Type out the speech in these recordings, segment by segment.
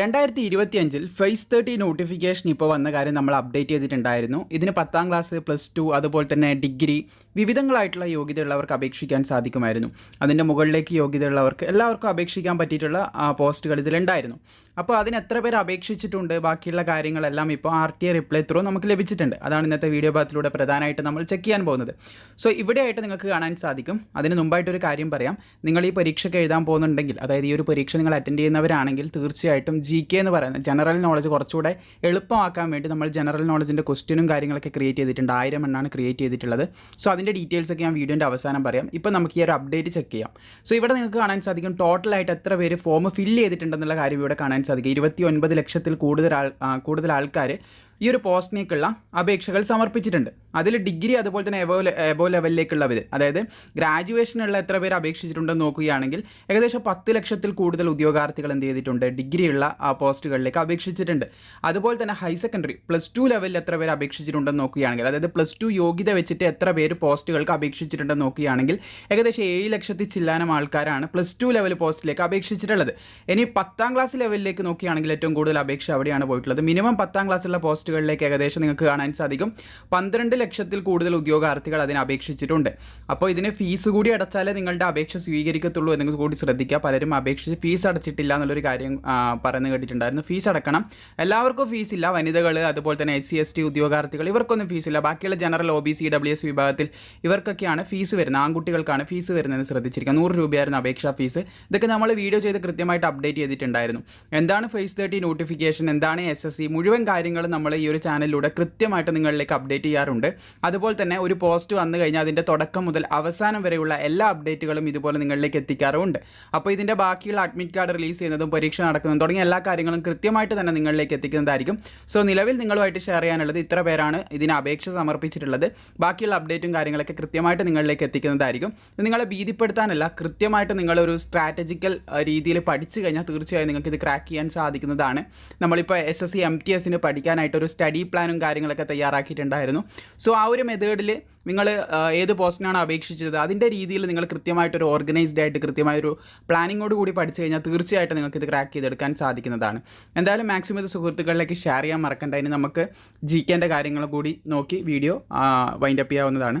രണ്ടായിരത്തി ഇരുപത്തിയഞ്ചിൽ face thirty notification ഇപ്പോൾ വന്ന കാര്യം നമ്മൾ അപ്ഡേറ്റ് ചെയ്തിട്ടുണ്ടായിരുന്നു. ഇതിന് പത്താം ക്ലാസ് പ്ലസ് ടു അതുപോലെ തന്നെ ഡിഗ്രി വിവിധങ്ങളായിട്ടുള്ള യോഗ്യതയുള്ളവർക്ക് അപേക്ഷിക്കാൻ സാധിക്കുമായിരുന്നു. അതിന്റെ മുകളിലേക്ക് യോഗ്യതയുള്ളവർക്ക് എല്ലാവർക്കും അപേക്ഷിക്കാൻ പറ്റിയിട്ടുള്ള പോസ്റ്റുകൾ ഇതിലുണ്ടായിരുന്നു. അപ്പോൾ അതിന് എത്ര പേർ അപേക്ഷിച്ചിട്ടുണ്ട്? ബാക്കിയുള്ള കാര്യങ്ങളെല്ലാം ഇപ്പോൾ R T I reply through നമുക്ക് ലഭിച്ചിട്ടുണ്ട്. അതാണ് ഇന്നത്തെ വീഡിയോ ഭാഗത്തിലൂടെ പ്രധാനമായിട്ട് നമ്മൾ ചെക്ക് ചെയ്യാൻ പോകുന്നത്. സോ ഇവിടെയായിട്ട് നിങ്ങൾക്ക് കാണാൻ സാധിക്കും. അതിന് മുമ്പായിട്ടൊരു കാര്യം പറയാം. നിങ്ങൾ ഈ പരീക്ഷയ്ക്ക് എഴുതാൻ പോകുന്നുണ്ടെങ്കിൽ അതായത് ഈ ഒരു പരീക്ഷ നിങ്ങൾ അറ്റൻഡ് ചെയ്യുന്നവരാണെങ്കിൽ തീർച്ചയായിട്ടും ജി കെ എന്ന് പറയുന്നത്. ജനറൽ നോളജ് കുറച്ചുകൂടെ എളുപ്പമാക്കാൻ വേണ്ടി നമ്മൾ ജനറൽ നോളജിന്റെ ക്വസ്റ്റ്യനും കാര്യങ്ങളൊക്കെ ക്രിയേറ്റ് ചെയ്തിട്ടുണ്ട്. ആയിരം എണ്ണാണ് ക്രിയേറ്റ് ചെയ്തിട്ടുള്ളത്. സോ അതിന്റെ ഡീറ്റെയിൽസ് ഒക്കെ ഞാൻ വീഡിയോന്റെ അവസാനം പറയാം. ഇപ്പോൾ നമുക്ക് ഈ ഒരു അപ്ഡേറ്റ് ചെക്ക് ചെയ്യാം. സോ ഇവിടെ നിങ്ങൾക്ക് കാണാൻ സാധിക്കും ടോട്ടലായിട്ട് എത്ര പേര് ഫോം ഫില്ല് ചെയ്തിട്ടുണ്ടെന്നുള്ള കാര്യം ഇവിടെ കാണാൻ സാധിക്കും. ഇരുപത്തി ഒൻപത് ലക്ഷത്തിൽ കൂടുതൽ ആൾ കൂടുതൽ ആൾക്കാർ ഈ ഒരു പോസ്റ്റിനേക്കുള്ള അപേക്ഷകൾ സമർപ്പിച്ചിട്ടുണ്ട്. അതിൽ ഡിഗ്രി അതുപോലെ തന്നെ എബോ എബോ ലെവലിലേക്കുള്ളവർ അതായത് ഗ്രാജുവേഷനുള്ള എത്ര പേര് അപേക്ഷിച്ചിട്ടുണ്ടെന്ന് നോക്കുകയാണെങ്കിൽ ഏകദേശം പത്ത് ലക്ഷത്തിൽ കൂടുതൽ ഉദ്യോഗാർത്ഥികൾ എന്ത് ചെയ്തിട്ടുണ്ട് ഡിഗ്രിയുള്ള ആ പോസ്റ്റുകളിലേക്ക് അപേക്ഷിച്ചിട്ടുണ്ട്. അതുപോലെ തന്നെ ഹയർ സെക്കൻഡറി പ്ലസ് ടു ലെവലിൽ എത്ര പേര് അപേക്ഷിച്ചിട്ടുണ്ടെന്ന് നോക്കുകയാണെങ്കിൽ അതായത് പ്ലസ് ടു യോഗ്യത വെച്ചിട്ട് എത്ര പേര് പോസ്റ്റുകൾക്ക് അപേക്ഷിച്ചിട്ടുണ്ടെന്ന് നോക്കുകയാണെങ്കിൽ ഏകദേശം ഏഴ് ലക്ഷത്തി ചില്ലാനം ആൾക്കാരാണ് പ്ലസ് ടു ലെവൽ പോസ്റ്റിലേക്ക് അപേക്ഷിച്ചിട്ടുള്ളത്. ഇനി പത്താം ക്ലാസ് ലെവലിലേക്ക് നോക്കുകയാണെങ്കിൽ ഏറ്റവും കൂടുതൽ അപേക്ഷ അവിടെയാണ് പോയിട്ടുള്ളത്. മിനിമം പത്താം ക്ലാസ്സിലുള്ള പോസ്റ്റുകളിലേക്ക് ഏകദേശം നിങ്ങൾക്ക് കാണാൻ സാധിക്കും. പന്ത്രണ്ട് ലക്ഷത്തിൽ കൂടുതൽ ഉദ്യോഗാർത്ഥികൾ അതിന് അപേക്ഷിച്ചിട്ടുണ്ട്. അപ്പോൾ ഇതിന് ഫീസ് കൂടി അടച്ചാലേ നിങ്ങളുടെ അപേക്ഷ സ്വീകരിക്കത്തുള്ളൂ എന്നത് കൂടി ശ്രദ്ധിക്കുക. പലരും അപേക്ഷിച്ച് ഫീസ് അടച്ചിട്ടില്ല എന്നുള്ളൊരു കാര്യം പറയുന്നത് കേട്ടിട്ടുണ്ടായിരുന്നു. ഫീസ് അടക്കണം. എല്ലാവർക്കും ഫീസ് ഇല്ല. വനിതകൾ അതുപോലെ തന്നെ എസ് സി എസ് ടി ഉദ്യോഗാർത്ഥികൾ ഇവർക്കൊന്നും ഫീസ് ഇല്ല. ബാക്കിയുള്ള general O B C W S വിഭാഗത്തിൽ ഇവർക്കൊക്കെയാണ് ഫീസ് വരുന്നത്. ആൺകുട്ടികൾക്കാണ് ഫീസ് വരുന്നതെന്ന് ശ്രദ്ധിച്ചിരിക്കുക. നൂറ് രൂപയായിരുന്നു അപേക്ഷാ ഫീസ്. ഇതൊക്കെ നമ്മൾ വീഡിയോ ചെയ്ത് കൃത്യമായിട്ട് അപ്ഡേറ്റ് ചെയ്തിട്ടുണ്ടായിരുന്നു. എന്താണ് ഫേസ് തേർട്ടി നോട്ടിഫിക്കേഷൻ? എന്താണ് എസ് എസ് സി? മുഴുവൻ കാര്യങ്ങളും നമ്മൾ ഈ ഒരു ചാനലിലൂടെ കൃത്യമായിട്ട് നിങ്ങളിലേക്ക് അപ്ഡേറ്റ് ചെയ്യാറുണ്ട്. അതുപോലെ തന്നെ ഒരു പോസ്റ്റ് വന്നു കഴിഞ്ഞാൽ അതിന്റെ തുടക്കം മുതൽ അവസാനം വരെയുള്ള എല്ലാ അപ്ഡേറ്റുകളും ഇതുപോലെ നിങ്ങളിലേക്ക് എത്തിക്കാറുമുണ്ട്. അപ്പോൾ ഇതിന്റെ ബാക്കിയുള്ള അഡ്മിറ്റ് കാർഡ് റിലീസ് ചെയ്യുന്നതും പരീക്ഷ നടക്കുന്നതും തുടങ്ങിയ എല്ലാ കാര്യങ്ങളും കൃത്യമായിട്ട് തന്നെ നിങ്ങളിലേക്ക് എത്തിക്കുന്നതായിരിക്കും. സോ നിലവിൽ നിങ്ങളുമായിട്ട് ഷെയർ ചെയ്യാനുള്ളത് ഇത്ര പേരാണ് ഇതിന് അപേക്ഷ സമർപ്പിച്ചിട്ടുള്ളത്. ബാക്കിയുള്ള അപ്ഡേറ്റും കാര്യങ്ങളൊക്കെ കൃത്യമായിട്ട് നിങ്ങളിലേക്ക് എത്തിക്കുന്നതായിരിക്കും. നിങ്ങളെ ഭീതിപ്പെടുത്താനല്ല കൃത്യമായിട്ട് നിങ്ങളൊരു സ്ട്രാറ്റജിക്കൽ രീതിയിൽ പഠിച്ചു കഴിഞ്ഞാൽ തീർച്ചയായും നിങ്ങൾക്ക് ഇത് ക്രാക്ക് ചെയ്യാൻ സാധിക്കുന്നതാണ്. നമ്മളിപ്പോൾ S S C M T എസിന് പഠിക്കാനായിട്ട് ഒരു സ്റ്റഡി പ്ലാനും കാര്യങ്ങളൊക്കെ തയ്യാറാക്കിയിട്ടുണ്ടായിരുന്നു. സോ ആ ഒരു മെത്തേഡിൽ നിങ്ങൾ ഏത് പോസ്റ്റിനാണ് അപേക്ഷിച്ചത്? അതിന്റെ രീതിയിൽ നിങ്ങൾ കൃത്യമായിട്ടൊരു ഓർഗനൈസ്ഡ് ആയിട്ട് കൃത്യമായൊരു പ്ലാനിങ്ങോട് കൂടി പഠിച്ചു കഴിഞ്ഞാൽ തീർച്ചയായിട്ടും നിങ്ങൾക്ക് ഇത് ക്രാക്ക് ചെയ്തെടുക്കാൻ സാധിക്കുന്നതാണ്. എന്തായാലും മാക്സിമം ഇത് സുഹൃത്തുക്കളിലേക്ക് ഷെയർ ചെയ്യാൻ മറക്കണ്ട. ഇനി നമുക്ക് ജി കെന്റെ കാര്യങ്ങൾ കൂടി നോക്കി വീഡിയോ വൈൻഡപ്പ് ചെയ്യാവുന്നതാണ്.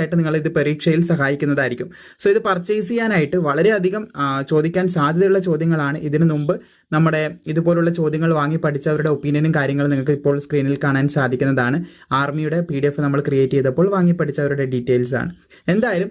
തീർച്ചയായിട്ടും നിങ്ങൾ ഇത് പരീക്ഷയിൽ സഹായിക്കുന്നതായിരിക്കും. സോ ഇത് പർച്ചേസ് ചെയ്യാനായിട്ട് വളരെയധികം ചോദിക്കാൻ സാധ്യതയുള്ള ചോദ്യങ്ങളാണ്. ഇതിനു മുമ്പ് നമ്മുടെ ഇതുപോലുള്ള ചോദ്യങ്ങൾ വാങ്ങി പഠിച്ചവരുടെ ഒപ്പീനിയനും കാര്യങ്ങളും നിങ്ങൾക്ക് ഇപ്പോൾ സ്ക്രീനിൽ കാണാൻ സാധിക്കുന്നതാണ്. ആർമിയുടെ പി നമ്മൾ ക്രിയേറ്റ് ചെയ്തപ്പോൾ വാങ്ങി പഠിച്ചവരുടെ ഡീറ്റെയിൽസ് ആണ്. എന്തായാലും